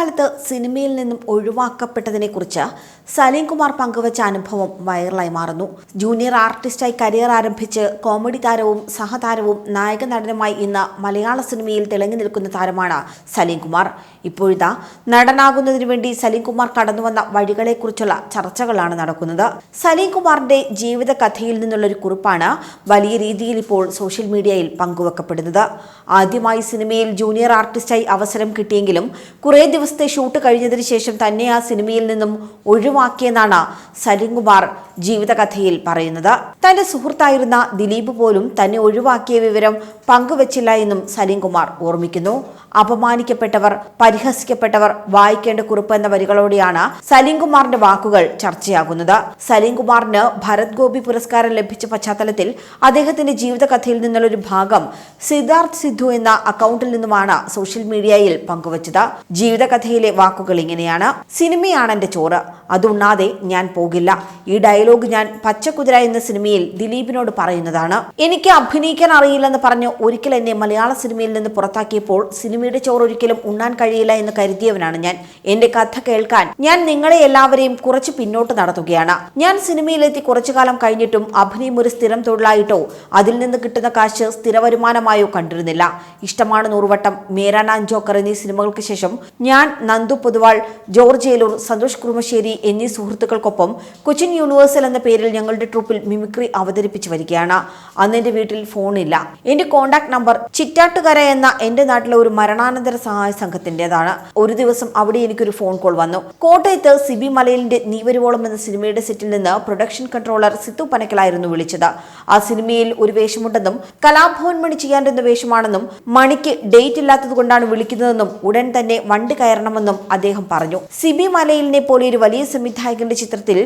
അടുത്ത സിനിമയിൽ നിന്നും ഒഴിവാക്കപ്പെട്ടതിനെക്കുറിച്ച് സലീം കുമാർ പങ്കുവച്ച അനുഭവം വൈറലായി മാറുന്നു. ജൂനിയർ ആർട്ടിസ്റ്റായി കരിയർ ആരംഭിച്ച് കോമഡി താരവും സഹതാരവും നായക നടനുമായി ഇന്ന് മലയാള സിനിമയിൽ തിളങ്ങി നിൽക്കുന്ന താരമാണ് സലീം കുമാർ. ഇപ്പോഴിതാ നടനാകുന്നതിനു വേണ്ടി സലീം കുമാർ കടന്നുവന്ന വഴികളെക്കുറിച്ചുള്ള ചർച്ചകളാണ് നടക്കുന്നത്. സലീം കുമാറിന്റെ ജീവിത കഥയിൽ നിന്നുള്ള ഒരു കുറിപ്പാണ് വലിയ രീതിയിൽ ഇപ്പോൾ സോഷ്യൽ മീഡിയയിൽ പങ്കുവെക്കപ്പെടുന്നത്. ആദ്യമായി സിനിമയിൽ ജൂനിയർ ആർട്ടിസ്റ്റായി അവസരം കിട്ടിയെങ്കിലും കുറേ ദിവസത്തെ ഷൂട്ട് കഴിഞ്ഞതിന് ശേഷം തന്നെ ആ സിനിമയിൽ നിന്നും ഒഴിവാക്കിയെന്നാണ് സലീം കുമാർ ജീവിതകഥയിൽ പറയുന്നത്. തന്റെ സുഹൃത്തായിരുന്ന ദിലീപ് പോലും തന്നെ ഒഴിവാക്കിയ വിവരം പങ്കുവച്ചില്ല എന്നും സലീം കുമാർ ഓർമ്മിക്കുന്നു. അപമാനിക്കപ്പെട്ടവർ പരിഹസിക്കപ്പെട്ടവർ വായിക്കേണ്ട കുറിപ്പ് എന്ന വരികളോടെയാണ് സലീം കുമാറിന്റെ വാക്കുകൾ ചർച്ചയാകുന്നത്. സലീം കുമാറിന് ഭരത് ഗോപി പുരസ്കാരം ലഭിച്ച പശ്ചാത്തലത്തിൽ അദ്ദേഹത്തിന്റെ ജീവിതകഥയിൽ നിന്നുള്ള ഒരു ഭാഗം സിദ്ധാർത്ഥ് സിദ്ധു എന്ന അക്കൗണ്ടിൽ നിന്നുമാണ് സോഷ്യൽ മീഡിയയിൽ പങ്കുവച്ചത്. ജീവിതകഥയിലെ വാക്കുകൾ ഇങ്ങനെയാണ്. സിനിമയാണ് എന്റെ ചോറ്. അതുണ്ണാതെ ഞാൻ പോകില്ല. ഈ ഡയലോഗ് ഞാൻ പച്ചക്കുതിര എന്ന സിനിമയിൽ ദിലീപിനോട് പറയുന്നതാണ്. എനിക്ക് അഭിനയിക്കാൻ അറിയില്ലെന്ന് പറഞ്ഞ് ഒരിക്കൽ എന്നെ മലയാള സിനിമയിൽ നിന്ന് പുറത്താക്കിയപ്പോൾ സിനിമയുടെ ചോറ് ഒരിക്കലും ഉണ്ണാൻ കഴിയില്ല എന്ന് കരുതിയവനാണ് ഞാൻ. എന്റെ കഥ കേൾക്കാൻ ഞാൻ നിങ്ങളെ എല്ലാവരെയും കുറച്ച് പിന്നോട്ട് നടത്തുകയാണ്. ഞാൻ സിനിമയിലെത്തി കുറച്ചു കാലം കഴിഞ്ഞിട്ടും അഭിനയം ഒരു സ്ഥിരം തൊഴിലായിട്ടോ അതിൽ നിന്ന് കിട്ടുന്ന കാശ് സ്ഥിര വരുമാനമായോ കണ്ടിരുന്നില്ല. ഇഷ്ടമാണ് നൂറുവട്ടം മേരാനാൻ ജോക്കർ എന്നീ സിനിമകൾക്ക് ശേഷം ഞാൻ നന്ദു പൊതുവാൾ ജോർജ് ഏലൂർ സന്തോഷ് കുറുമശ്ശേരി എന്നീ സുഹൃത്തുക്കൾക്കൊപ്പം കൊച്ചിൻ യൂണിവേഴ്സൽ എന്ന പേരിൽ ഞങ്ങളുടെ ട്രൂപ്പിൽ മിമിക്രി അവതരിപ്പിച്ചു വരികയാണ്. അന്ന് എന്റെ വീട്ടിൽ ഫോണില്ല എന്റെ കോണ്ടാക്ട് നമ്പർ ചിറ്റാട്ടുകര എന്ന എന്റെ നാട്ടിലെ ഒരു മരണാനന്തര സഹായ സംഘത്തിന്റേതാണ് ഒരു ദിവസം അവിടെ എനിക്കൊരു ഫോൺ കോൾ വന്നു. കോട്ടയത്ത് സിബി മലയിലിന്റെ നീവരുവോളം എന്ന സിനിമയുടെ സെറ്റിൽ നിന്ന് പ്രൊഡക്ഷൻ കൺട്രോളർ സിത്തു പനക്കലായിരുന്നു വിളിച്ചത്. ആ സിനിമയിൽ ഒരു വേഷമുണ്ടെന്നും കലാഭവൻ മണി ചെയ്യാൻ വേഷമാണെന്നും മണിക്ക് ഡേറ്റ് ഇല്ലാത്തത് കൊണ്ടാണ് വിളിക്കുന്നതെന്നും ഉടൻ തന്നെ വണ്ടി കയറണമെന്നും അദ്ദേഹം പറഞ്ഞു. സിബി മലയിലിനെ പോലെ ഒരു വലിയ സംവിധായകന്റെ ചിത്രത്തിൽ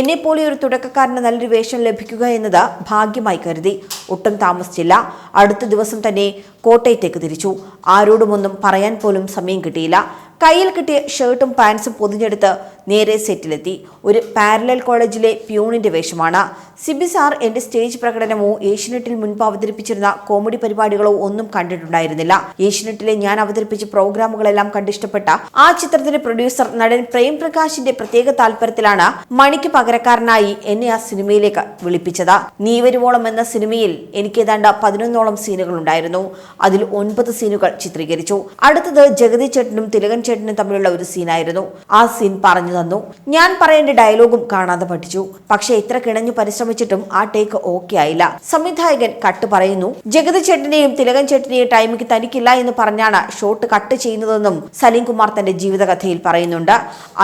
എന്നെ പോലെ ഒരു തുടക്കക്കാരന് നല്ലൊരു വേഷം ലഭിക്കുക എന്നത് ഭാഗ്യമായി കരുതി. ഒട്ടും താമസിച്ചില്ല. അടുത്ത ദിവസം തന്നെ കോട്ടയത്തേക്ക് തിരിച്ചു. ആരോടുമൊന്നും പറയാൻ പോലും സമയം കിട്ടിയില്ല. കയ്യിൽ കിട്ടിയ ഷർട്ടും പാൻസും പൊതിഞ്ഞെടുത്ത് നേരെ സെറ്റിലെത്തി. ഒരു പാരലൽ കോളേജിലെ പ്യൂണിന്റെ വേഷമാണ്. സിബി സാർ എന്റെ സ്റ്റേജ് പ്രകടനമോ ഏഷ്യനെറ്റിൽ മുൻപ് അവതരിപ്പിച്ചിരുന്ന കോമഡി പരിപാടികളോ ഒന്നും കണ്ടിട്ടുണ്ടായിരുന്നില്ല. ഏഷ്യനെറ്റിലെ ഞാൻ അവതരിപ്പിച്ച പ്രോഗ്രാമുകളെല്ലാം കണ്ടിഷ്ടപ്പെട്ട ആ ചിത്രത്തിന്റെ പ്രൊഡ്യൂസർ നടൻ പ്രേം പ്രകാശിന്റെ പ്രത്യേക താല്പര്യത്തിലാണ് മണിക്ക് പകരക്കാരനായി എന്നെ ആ സിനിമയിലേക്ക് വിളിപ്പിച്ചത്. നീ വരുവോളം എന്ന സിനിമയിൽ എനിക്ക് ഏതാണ്ട് പതിനൊന്നോളം സീനുകൾ ഉണ്ടായിരുന്നു. അതിൽ ഒൻപത് സീനുകൾ ചിത്രീകരിച്ചു. അടുത്തത് ജഗതി ചേട്ടനും തിലകൻ ചേട്ടനും തമ്മിലുള്ള ഒരു സീനായിരുന്നു. ആ സീൻ പറഞ്ഞു തന്നു. ഞാൻ പറയേണ്ട ഡയലോഗും കാണാതെ പഠിച്ചു. പക്ഷെ ഇത്ര കിണഞ്ഞു പരിശ്രമിച്ചിട്ടും ആ ടേക്ക് ഓക്കെ ആയില്ല. സംവിധായകൻ കട്ട് പറയുന്നു ജഗതി ചേട്ടനെയും തിലകൻ ചേട്ടനെയും ടൈമിക്ക് തനിക്കില്ല എന്ന് പറഞ്ഞാണ് ഷോട്ട് കട്ട് ചെയ്യുന്നതെന്നും സലീം കുമാർ തന്റെ ജീവിതകഥയിൽ പറയുന്നുണ്ട്.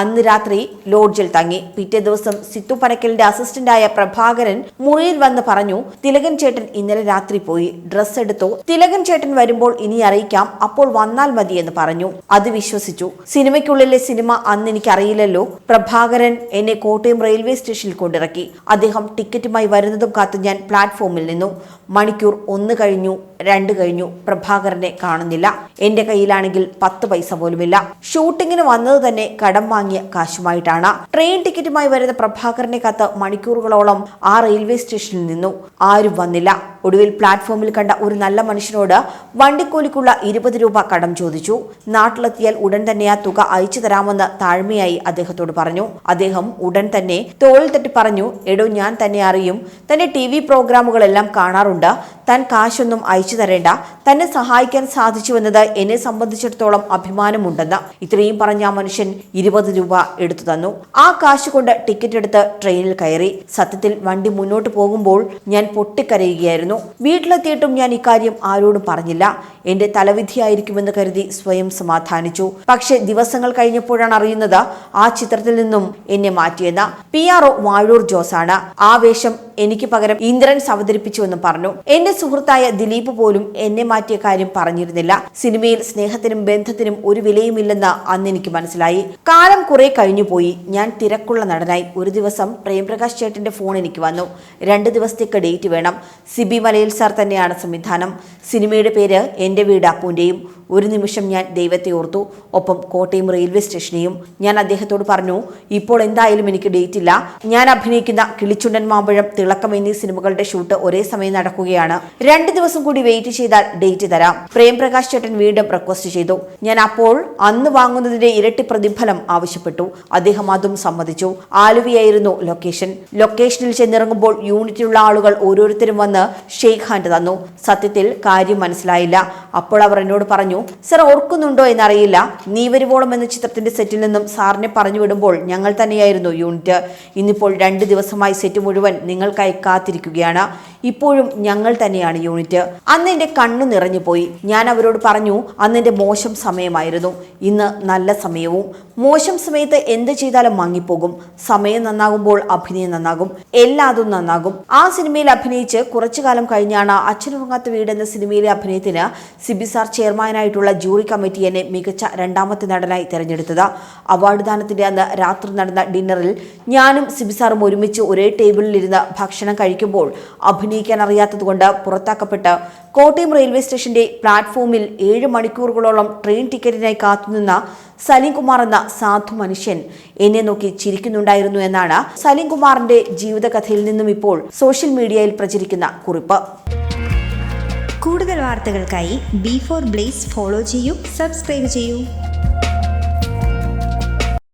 അന്ന് രാത്രി ലോഡ്ജിൽ തങ്ങി. പിറ്റേ ദിവസം സിത്തു പനക്കലിന്റെ അസിസ്റ്റന്റായ പ്രഭാകരൻ മുറിയിൽ വന്ന് പറഞ്ഞു തിലകൻ ചേട്ടൻ ഇന്നലെ രാത്രി പോയി. ഡ്രസ് എടുത്തു. തിലകൻ ചേട്ടൻ വരുമ്പോൾ ഇനി അറിയിക്കാം. അപ്പോൾ വന്നാൽ മതി എന്ന് പറഞ്ഞു അത് വിശ്വസിച്ചു. സിനിമയ്ക്കുള്ളിലെ സിനിമ അന്ന് എനിക്ക് അറിയില്ലല്ലോ പ്രഭാകരൻ എന്നെ കോട്ടയം റെയിൽവേ സ്റ്റേഷനിൽ കൊണ്ടിറക്കി. അദ്ദേഹം ടിക്കറ്റുമായി വരുന്നതും കാത്ത് ഞാൻ പ്ലാറ്റ്ഫോമിൽ നിന്നു. മണിക്കൂർ ഒന്ന് കഴിഞ്ഞു. രണ്ട് കഴിഞ്ഞു. പ്രഭാകരനെ കാണുന്നില്ല. എന്റെ കയ്യിലാണെങ്കിൽ പത്ത് പൈസ പോലുമില്ല. ഷൂട്ടിങ്ങിന് വന്നത് തന്നെ കടം വാങ്ങിയ കാശുമായിട്ടാണ്. ട്രെയിൻ ടിക്കറ്റുമായി വരുന്ന പ്രഭാകരനെ കത്ത് മണിക്കൂറുകളോളം ആ റെയിൽവേ സ്റ്റേഷനിൽ നിന്നു. ആരും വന്നില്ല. ഒടുവിൽ പ്ലാറ്റ്ഫോമിൽ കണ്ട ഒരു നല്ല മനുഷ്യനോട് വണ്ടിക്കൂലിക്കുള്ള ഇരുപത് രൂപ കടം ചോദിച്ചു. നാട്ടിലെത്തിയാൽ ഉടൻ തന്നെ ആ തുക അയച്ചു തരാമെന്ന് താഴ്മയായി അദ്ദേഹത്തോട് പറഞ്ഞു. അദ്ദേഹം ഉടൻ തന്നെ തോളിൽ തട്ടി പറഞ്ഞു എടോ ഞാൻ തന്നെ അറിയും. തന്റെ ടി വി പ്രോഗ്രാമുകളെല്ലാം കാണാറുണ്ട്. താൻ കാശൊന്നും അയച്ചു തരേണ്ട തന്നെ സഹായിക്കാൻ സാധിച്ചുവെന്നത് എന്നെ സംബന്ധിച്ചിടത്തോളം അഭിമാനമുണ്ടെന്ന് ഇത്രയും പറഞ്ഞ മനുഷ്യൻ ഇരുപത് രൂപ എടുത്തു തന്നു. ആ കാശ് കൊണ്ട് ടിക്കറ്റ് എടുത്ത് ട്രെയിനിൽ കയറി. സത്യത്തിൽ വണ്ടി മുന്നോട്ട് പോകുമ്പോൾ ഞാൻ പൊട്ടിക്കരയുകയായിരുന്നു. വീട്ടിലെത്തിയിട്ടും ഞാൻ ഇക്കാര്യം ആരോടും പറഞ്ഞില്ല. എന്റെ തലവിധിയായിരിക്കുമെന്ന് കരുതി സ്വയം സമാധാനിച്ചു. പക്ഷേ ദിവസങ്ങൾ കഴിഞ്ഞപ്പോഴാണ് അറിയുന്നത് ആ ചിത്രത്തിൽ നിന്നും എന്നെ മാറ്റിയെന്ന്. പി ആർ ഒ വാഴൂർ ജോസാണ്. ആ വേഷം എനിക്ക് പകരം ഇന്ദ്രൻസ് അവതരിപ്പിച്ചുവെന്നും പറഞ്ഞു. എന്റെ സുഹൃത്തായ ദിലീപ് പോലും എന്നെ മാറ്റിയ കാര്യം പറഞ്ഞിരുന്നില്ല. സിനിമയിൽ സ്നേഹത്തിനും ബന്ധത്തിനും ഒരു വിലയുമില്ലെന്ന് അന്ന് എനിക്ക് മനസ്സിലായി. കാലം കുറെ കഴിഞ്ഞു പോയി. ഞാൻ തിരക്കുള്ള നടനായി ഒരു ദിവസം പ്രേംപ്രകാശ് ചേട്ടന്റെ ഫോൺ എനിക്ക് വന്നു. രണ്ട് ദിവസത്തേക്ക് ഡേറ്റ് വേണം. സിബി മലയിൽ സാർ തന്നെയാണ് സംവിധാനം. സിനിമയുടെ പേര് എന്റെ വീട് അപ്പൂന്റെയും ഒരു നിമിഷം ഞാൻ ദൈവത്തെ ഓർത്തു. ഒപ്പം കോട്ടയം റെയിൽവേ സ്റ്റേഷനെയും. ഞാൻ അദ്ദേഹത്തോട് പറഞ്ഞു ഇപ്പോൾ എന്തായാലും എനിക്ക് ഡേറ്റ് ഇല്ല. ഞാൻ അഭിനയിക്കുന്ന കിളിച്ചുണ്ടൻ മാമ്പഴം തിളക്കം എന്നീ സിനിമകളുടെ ഷൂട്ട് ഒരേ സമയം നടക്കുകയാണ്. രണ്ട് ദിവസം കൂടി വെയിറ്റ് ചെയ്താൽ ഡേറ്റ് തരാം. പ്രേംപ്രകാശ് ചേട്ടൻ വീണ്ടും റിക്വസ്റ്റ് ചെയ്തു. ഞാൻ അപ്പോൾ അന്ന് വാങ്ങുന്നതിന്റെ ഇരട്ടി പ്രതിഫലം ആവശ്യപ്പെട്ടു. അദ്ദേഹം അതും സമ്മതിച്ചു. ആലുവിയായിരുന്നു ലൊക്കേഷൻ ലൊക്കേഷനിൽ ചെന്നിറങ്ങുമ്പോൾ യൂണിറ്റിലുള്ള ആളുകൾ ഓരോരുത്തരും വന്ന് ഷെയ്ഖ് ഹാൻഡ് തന്നു. സത്യത്തിൽ കാര്യം മനസ്സിലായില്ല. അപ്പോൾ അവർ എന്നോട് പറഞ്ഞു സർ ഓർക്കുന്നുണ്ടോ എന്നറിയില്ല. നീ വരുവോളം എന്ന ചിത്രത്തിന്റെ സെറ്റിൽ നിന്നും സാറിനെ പറഞ്ഞു വിടുമ്പോൾ ഞങ്ങൾ തന്നെയായിരുന്നു യൂണിറ്റ് ഇന്നിപ്പോൾ രണ്ട് ദിവസമായി സെറ്റ് മുഴുവൻ നിങ്ങൾക്കായി കാത്തിരിക്കുകയാണ്. ഇപ്പോഴും ഞങ്ങൾ തന്നെയാണ് യൂണിറ്റ് അന്ന് എന്റെ കണ്ണു നിറഞ്ഞു പോയി. ഞാൻ അവരോട് പറഞ്ഞു അന്ന് എന്റെ മോശം സമയമായിരുന്നു. ഇന്ന് നല്ല സമയവും. മോശം സമയത്ത് എന്ത് ചെയ്താലും മങ്ങിപ്പോകും. സമയം നന്നാകുമ്പോൾ അഭിനയം നന്നാകും. എല്ലാതും നന്നാകും. ആ സിനിമയിൽ അഭിനയിച്ച് കുറച്ചു കാലം കഴിഞ്ഞാണ് അച്ഛനുറങ്ങാത്ത വീട് എന്ന സിനിമയിലെ അഭിനയത്തിന് സിബിസാർ ചെയർമാനായിട്ടുള്ള ജൂറി കമ്മിറ്റി എന്നെ മികച്ച രണ്ടാമത്തെ നടനായി തിരഞ്ഞെടുത്തത്. അവാർഡ് ദാനത്തിന്റെ അന്ന് രാത്രി നടന്ന ഡിന്നറിൽ ഞാനും സിബിസാറും ഒരുമിച്ച് ഒരേ ടേബിളിൽ ടേബിളിലിരുന്ന് ഭക്ഷണം കഴിക്കുമ്പോൾ അഭിനയിക്കാൻ അറിയാത്തതുകൊണ്ട് പുറത്താക്കപ്പെട്ട് കോട്ടയം റെയിൽവേ സ്റ്റേഷന്റെ പ്ലാറ്റ്ഫോമിൽ ഏഴ് മണിക്കൂറുകളോളം ട്രെയിൻ ടിക്കറ്റിനായി കാത്തുനിന്ന സലീം കുമാർ എന്ന സാധു മനുഷ്യൻ എന്നെ നോക്കി ചിരിക്കുന്നുണ്ടായിരുന്നു എന്നാണ് സലീംകുമാറിന്റെ ജീവിതകഥയിൽ നിന്നും ഇപ്പോൾ സോഷ്യൽ മീഡിയയിൽ പ്രചരിക്കുന്ന കുറിപ്പ്. കൂടുതൽ വാർത്തകൾക്കായി ബി ഫോർ ബ്ലേസ് ഫോളോ ചെയ്യൂ സബ്സ്ക്രൈബ് ചെയ്യൂ.